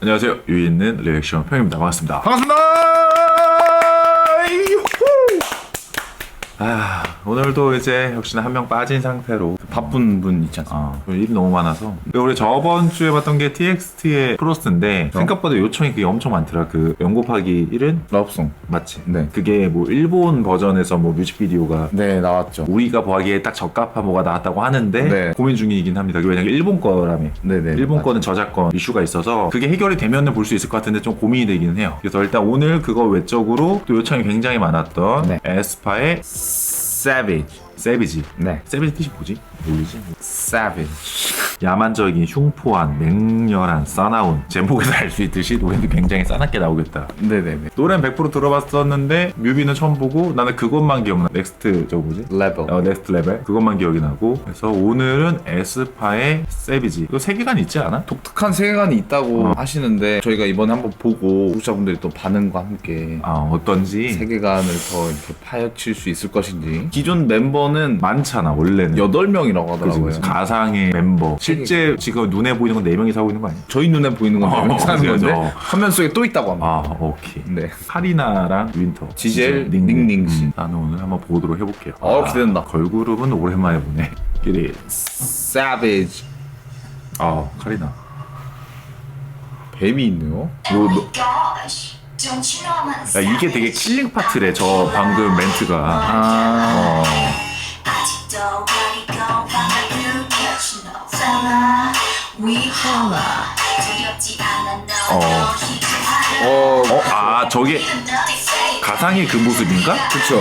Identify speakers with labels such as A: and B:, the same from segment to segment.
A: 안녕하세요. 유이 있는 리액션 평입니다. 반갑습니다.
B: 반갑습니다.
A: 아, 오늘도 이제 역시나 한 명 빠진 상태로
B: 바쁜 분 있지 않습니까?
A: 아, 일이 너무 많아서. 우리 저번 주에 봤던 게 TXT의 프로스인데 생각보다 요청이 그게 엄청 많더라. 그 연곱하기 1은
B: 러브송.
A: 맞지?
B: 네.
A: 그게 뭐 일본 버전에서 뭐 뮤직비디오가
B: 네, 나왔죠.
A: 우리가 보기에 딱 적합한 뭐가 나왔다고 하는데
B: 네.
A: 고민 중이긴 합니다. 왜냐면 일본 거라며.
B: 네네.
A: 일본 거는 저작권 이슈가 있어서 그게 해결이 되면은 볼 수 있을 것 같은데 좀 고민이 되기는 해요. 그래서 일단 오늘 그거 외적으로 또 요청이 굉장히 많았던
B: 네.
A: 에스파의
B: Savage.
A: 세비지.
B: 네.
A: 세비지 뜻이 뭐지? 뭐지?
B: Savage.
A: 야만적인 흉포한 맹렬한 싸나운 제목에서 알 수 있듯이 노래도 굉장히 싸납게 나오겠다.
B: 네네네.
A: 노래는 100% 들어봤었는데 뮤비는 처음 보고 나는 그것만 기억나. 넥스트 저거 뭐지?
B: 레벨.
A: 어, 넥스트 레벨 그것만 기억이 나고 그래서 오늘은 에스파의 세비지 이거 세계관 있지 않아?
B: 독특한 세계관이 있다고
A: 어.
B: 하시는데 저희가 이번에 한번 보고 구독자분들이 또 반응과 함께
A: 아 어떤지
B: 세계관을 더 이렇게 파헤칠 수 있을 것인지 기존 멤버는
A: 많잖아 원래는
B: 8명이라고
A: 그치,
B: 하더라고요
A: 그치. 가상의 멤버 실제 지금 눈에 보이는 건 4명이 사고 있는 거 아니야?
B: 저희 눈에 보이는 건
A: 어,
B: 4명 사는
A: 맞아,
B: 건데
A: 맞아.
B: 화면 속에 또 있다고 합니다.
A: 아 오케이.
B: 네.
A: 카리나랑 윈터.
B: 지젤, 닝닝. 씨.
A: 음, 나는 오늘 한번 보도록 해볼게요.
B: 어, 기대된다.
A: 걸그룹은 오랜만에 보네. 끼리
B: Savage.
A: 아 카리나.
B: 뱀이 있네요.
A: 요, 너, 야, 이게 되게 킬링 파트래 저 방금 멘트가.
B: 아.
A: 어, 어, 아 저게 가상의 그 모습인가?
B: 그쵸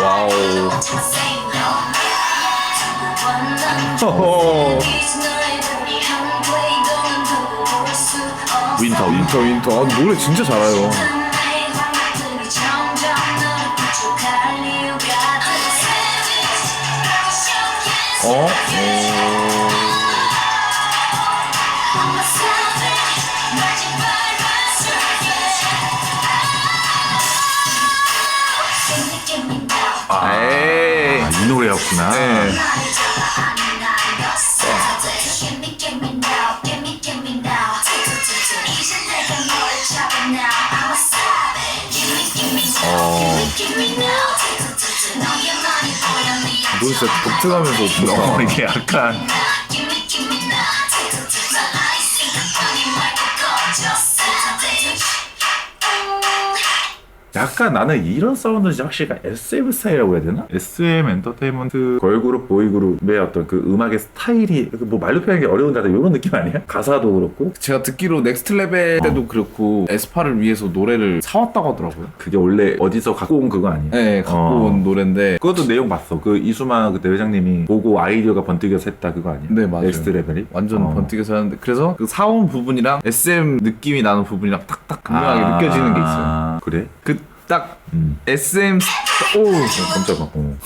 B: 와우.
A: 허허.
B: 윈터 윈터 윈터 아, 노래 진짜 잘해요 어? 에이.
A: 아, 이 노래였구나.
B: 네. 노래 진짜 독특하면서
A: 어,
B: 좋다.
A: 이게 약간 약간 나는 이런 사운드는 진짜 확실히 SM 스타일이라고 해야 되나? SM 엔터테인먼트 걸그룹 보이그룹의 어떤 그 음악의 스타일이 뭐 말로 표현하기 어려운데 이런 느낌 아니야? 가사도 그렇고
B: 제가 듣기로 넥스트 레벨 때도 그렇고 에스파를 위해서 노래를 사왔다고 하더라고요
A: 그게 원래 어디서 갖고 온 그거 아니야?
B: 네 갖고
A: 어.
B: 온 노래인데
A: 그것도 내용 봤어. 그 이수만 그때 회장님이 보고 아이디어가 번뜩여서 했다 그거 아니야?
B: 네, 맞아요.
A: 넥스트 레벨이
B: 완전
A: 어.
B: 번뜩여서 하는데 그래서 그 사온 부분이랑 SM 느낌이 나는 부분이랑 딱딱 분명하게 느껴지는 게 있어요
A: 아, 그래?
B: 그 딱
A: 음.
B: SM 스- 오
A: 깜짝아. 어.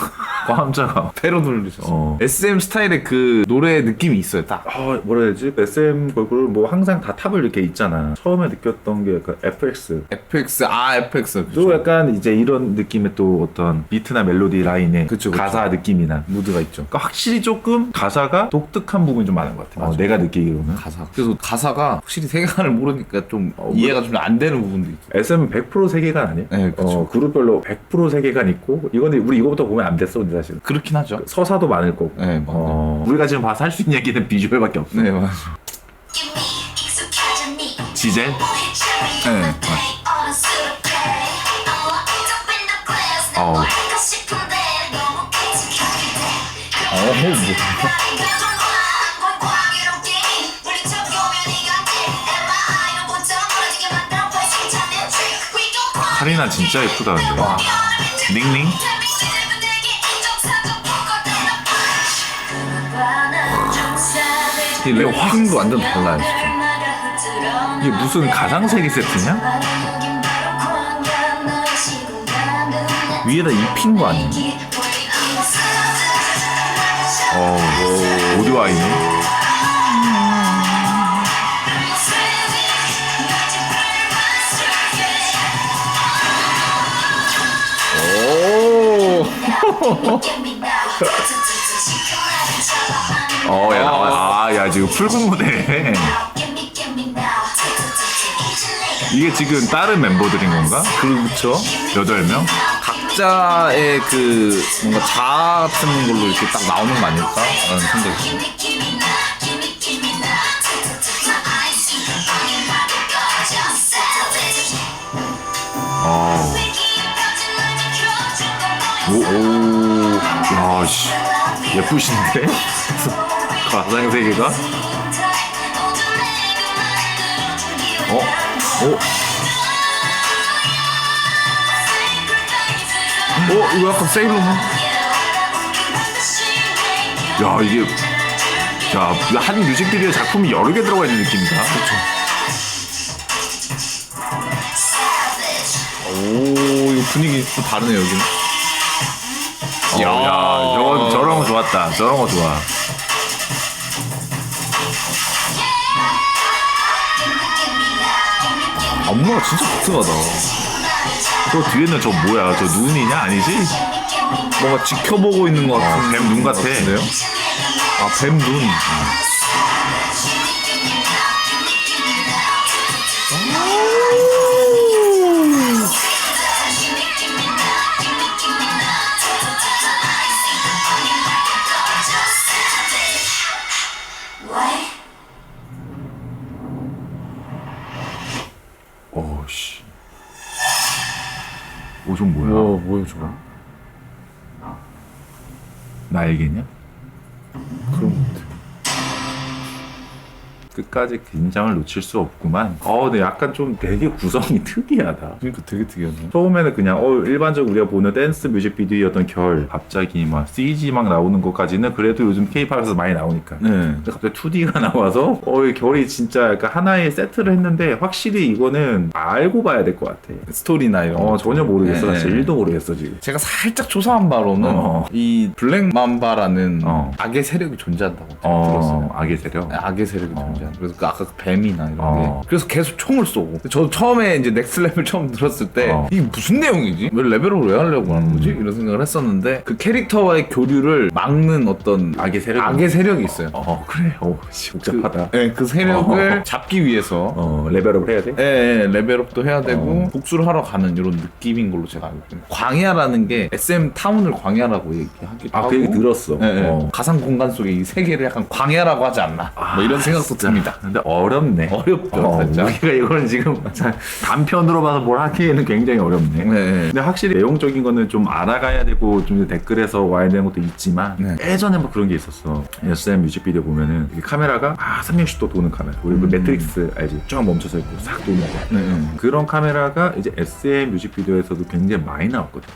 A: 깜짝아.
B: 배로 돌리셨어
A: 어.
B: SM 스타일의 그 노래 느낌이 있어요 딱
A: 아, 뭐라 해야 되지? SM 걸그룹 뭐 항상 다 탑을 이렇게 있잖아. 처음에 느꼈던 게 약간 FX.
B: FX 아 FX
A: 또
B: 그쵸.
A: 약간 이제 이런 느낌의 또 어떤 비트나 멜로디 라인의
B: 그쵸, 그쵸.
A: 가사 느낌이나.
B: 무드가 있죠
A: 그러니까 확실히 조금 가사가 독특한 부분이 좀 많은 것 같아. 어,
B: 맞아.
A: 내가 느끼기로는.
B: 가사 그래서 가사가 확실히 세계관을 모르니까 좀 이해가 좀 안 되는 부분도 있죠
A: SM은 100% 세계관 아니에요?
B: 네, 그쵸.
A: 어, 그룹별로 100% 세계관 있고 이거는 우리 이거부터 보면 안 됐어 근데 사실
B: 그렇긴 하죠
A: 서사도 많을 거고
B: 네, 맞아요.
A: 어, 우리가 지금 봐서 할 수 있는 얘기는 비주얼밖에 없어
B: 네 맞아
A: 지젤?
B: 네,
A: 어우.
B: 어, 뭐.
A: 카리나 진짜 예쁘다 근데
B: 와.
A: 닝닝?
B: 이 랩핑도 완전 달라요 진짜
A: 이게 무슨 가상세계 세트냐?
B: 위에다 입힌 거 아니에요?
A: 어 오디오 아이네
B: 오
A: 어, 야, 지금 붉은 무대. 이게 지금 다른 멤버들인 건가?
B: 그렇죠.
A: 여덟 명?
B: 각자의 그 뭔가 자아 같은 걸로 이렇게 딱 나오는 거 아닐까라는 생각이. 어.
A: 오, 오, 야, 씨. 예쁘신데? 가상 세계가? 어? 어?
B: 어 이거 약간 세일러문?
A: 야, 이게. 야, 한 뮤직비디오 작품이 여러 개 들어가 있는 느낌이다. 그렇죠.
B: 오 이거 분위기 또 다르네 여기는.
A: 야, 야 저건, 저런 거 좋았다. 저런 거 좋아.
B: 안무가 진짜 독특하다.
A: 저 뒤에는 저 뭐야? 저 눈이냐? 아니지?
B: 뭔가 지켜보고 있는 것 같은
A: 뱀눈 같아.
B: 같은데요? 아뱀 눈.
A: 나 알겠냐? 끝까지 긴장을 놓칠 수 없구만. 어, 근데 약간 좀 되게 구성이 특이하다.
B: 그러니까 되게 특이하네.
A: 처음에는 그냥 어 일반적으로 우리가 보는 댄스 뮤직비디오였던 결 갑자기 막 CG 막 나오는 것까지는 그래도 요즘 K-팝에서 많이 나오니까
B: 네.
A: 근데 갑자기 2D가 나와서 어 이 결이 진짜 약간 하나의 세트를 했는데 확실히 이거는 알고 봐야 될 것 같아
B: 스토리나 이런.
A: 어
B: 거.
A: 전혀 모르겠어
B: 네,
A: 사실
B: 네.
A: 1도 모르겠어 지금
B: 제가 살짝 조사한 바로는
A: 어.
B: 이 블랙 맘바라는
A: 어.
B: 악의 세력이 존재한다고
A: 어
B: 들었어요.
A: 악의 세력
B: 악의 세력이 존재 한다. 그래서 그 아까 그 뱀이나 이런
A: 어.
B: 게. 그래서 계속 총을 쏘고. 저 처음에 이제 레벨 처음 들었을 때
A: 어.
B: 이게 무슨 내용이지? 왜 레벨업을 왜 하려고 하는 거지? 이런 생각을 했었는데 그 캐릭터와의 교류를 막는 어떤
A: 악의 세력
B: 악의 세력이 있어요.
A: 어 그래 오 씨, 복잡하다
B: 네, 그 세력을
A: 어.
B: 잡기 위해서
A: 어 레벨업을 해야 돼?
B: 예, 예, 레벨업도 해야 되고
A: 어.
B: 복수를 하러 가는 이런 느낌인 걸로 제가 알고 있거든요. 광야라는 게 SM 타운을 광야라고 얘기하기도
A: 아
B: 하고
A: 그 얘기 들었어
B: 예, 예.
A: 어.
B: 가상 공간 속에 이 세계를 약간 광야라고 하지 않나 뭐 이런 생각도 듭니다.
A: 근데 어렵네
B: 어렵죠,
A: 어,
B: 살짝.
A: 우리가 이걸 지금 자, 단편으로 봐서 뭘 하기에는 굉장히 어렵네.
B: 네, 네.
A: 근데 확실히 내용적인 거는 좀 알아가야 되고 좀 댓글에서 와야 되는 것도 있지만
B: 네.
A: 예전에 뭐 그런 게 있었어. SM 뮤직비디오 보면은 이게 카메라가 아 360도 도는 카메라. 우리 그
B: 음.
A: 매트릭스 알지? 쫙 멈춰서 있고 싹 도는 거.
B: 네, 네.
A: 그런 카메라가 이제 SM 뮤직비디오에서도 굉장히 많이 나왔거든.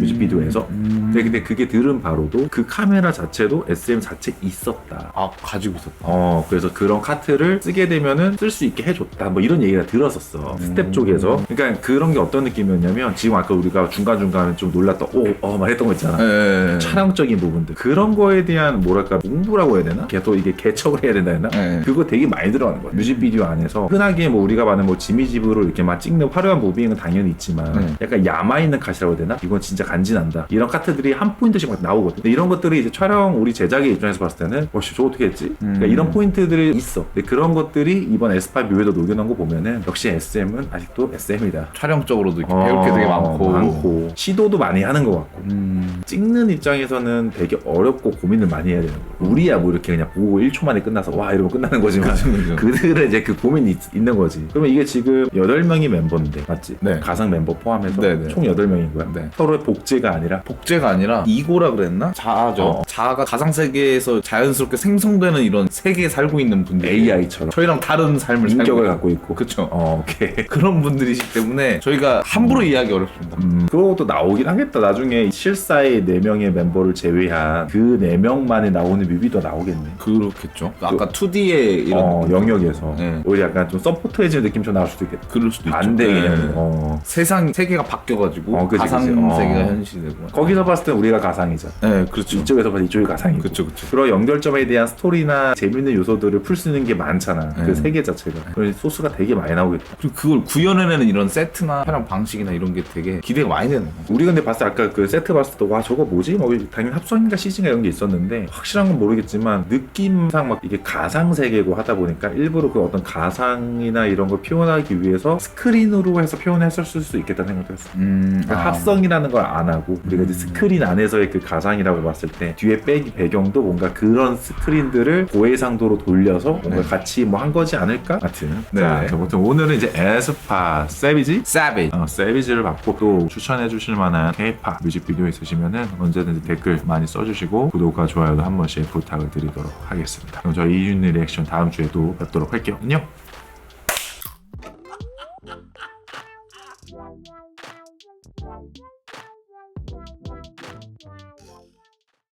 A: 뮤직비디오에서. 근데, 근데 그게 들은 바로도 그 카메라 자체도 SM 자체 있었다.
B: 아 가지고 있었다.
A: 어 그래서 그런 카트를 쓰게 되면은 쓸 수 있게 해줬다 뭐 이런 얘기가 들었었어 스텝 쪽에서 그러니까 그런 게 어떤 느낌이었냐면 지금 아까 우리가 중간중간 좀 놀랐던 오어막 했던 거 있잖아
B: 예, 예.
A: 촬영적인 부분들 그런 거에 대한 뭐랄까 공부라고 해야 되나? 계속 이게 개척을 해야 된다 했나?
B: 네.
A: 그거 되게 많이 들어가는 거야 뮤직비디오 안에서 흔하게 뭐 우리가 봐는 뭐 지미집으로 이렇게 막 찍는 화려한 무빙은 당연히 있지만
B: 네.
A: 약간 야마있는 컷이라고 해야 되나? 이건 진짜 간지난다 이런 카트들이 한 포인트씩 막 나오거든 근데 이런 것들이 이제 촬영 우리 제작의 입장에서 봤을 때는 어씨 저거 어떻게 했지? 그러니까
B: 음.
A: 이런 포인트들이 있어 근데 그런 것들이 이번 에스파 뮤에도 녹여놓은 거 보면은 역시 SM은 아직도 SM이다
B: 촬영적으로도 이렇게 배울 게 되게 많고.
A: 많고 시도도 많이 하는 것 같고
B: 음.
A: 찍는 입장에서는 되게 어렵고 고민을 많이 해야 되는 거예요. 우리야 뭐 이렇게 그냥 보고 1초 만에 끝나서 와 이러면 끝나는 거지만. 그들은 이제 그 고민이 있, 는 거지. 그러면 이게 지금 8명이 멤버인데 맞지?
B: 네.
A: 가상 멤버 포함해서
B: 네, 네.
A: 총 8명인 거야.
B: 네.
A: 서로의 복제가 아니라
B: 복제가 아니라 이고라 그랬나? 자아죠.
A: 어.
B: 자아가 가상 세계에서 자연스럽게 생성되는 이런 세계에 살고 있는 분들.
A: AI처럼
B: 저희랑 다른 삶을
A: 인격을
B: 살고
A: 갖고 있고.
B: 그쵸.
A: 어, 오케이.
B: 그런 분들이시기 때문에 저희가 함부로 이해하기 어렵습니다.
A: 음, 그것도 나오긴 하겠다. 나중에 실사의 4명의 멤버를 제외한 그 4명만이 나오는 뮤비도 나오겠네.
B: 그렇겠죠. 아까 2D의 이런
A: 어, 영역에서
B: 네.
A: 오히려 약간 좀 서포트해지는 느낌 좀 나올 수도 있겠다.
B: 그럴 수도 있죠.
A: 반대
B: 네.
A: 개념. 어.
B: 세상 세계가 바뀌어가지고
A: 어, 그치,
B: 가상
A: 그치. 어.
B: 세계가 현실이 되고.
A: 거기서 봤을 때 우리가 가상이잖아.
B: 네, 그렇죠.
A: 이쪽에서 봐도 이쪽이 가상이고.
B: 그쵸, 그쵸.
A: 그런 연결점에 대한 스토리나 재밌는 요소들을 풀 수 있는 보이는 게 많잖아.
B: 네.
A: 그 세계 자체가. 그래서 소스가 되게 많이 나오겠다.
B: 그리고 그걸 구현해내는 이런 세트나 촬영 방식이나 이런 게 되게 기대가 많이 되는 거
A: 우리 근데 봤을 때 아까 그 세트 봤을 때 와 저거 뭐지? 뭐 당연히 합성인가 CG인가 이런 게 있었는데 확실한 건 모르겠지만 느낌상 막 이게 가상 세계고 하다 보니까 일부러 그 어떤 가상이나 이런 걸 표현하기 위해서 스크린으로 해서 표현했을 수도 있겠다는 생각도 했어.
B: 음,
A: 그러니까 합성이라는 걸 안 하고 우리가 이제 스크린 안에서의 그 가상이라고 봤을 때 뒤에 빼기 배경도 뭔가 그런 스크린들을 고해상도로 돌려서 뭔가
B: 네.
A: 같이 뭐 한 거지 않을까? 하여튼
B: 네.
A: 자, 아무튼 오늘은 이제 에스파 세비지
B: 사비
A: 어, 세비지를 받고 또 추천해 주실 만한 K-팝 뮤직비디오 있으시면은 언제든지 댓글 많이 써주시고 구독과 좋아요도 한 번씩 부탁을 드리도록 하겠습니다. 그럼 저희 이윤리 리액션 다음 주에도 뵙도록 할게요. 안녕!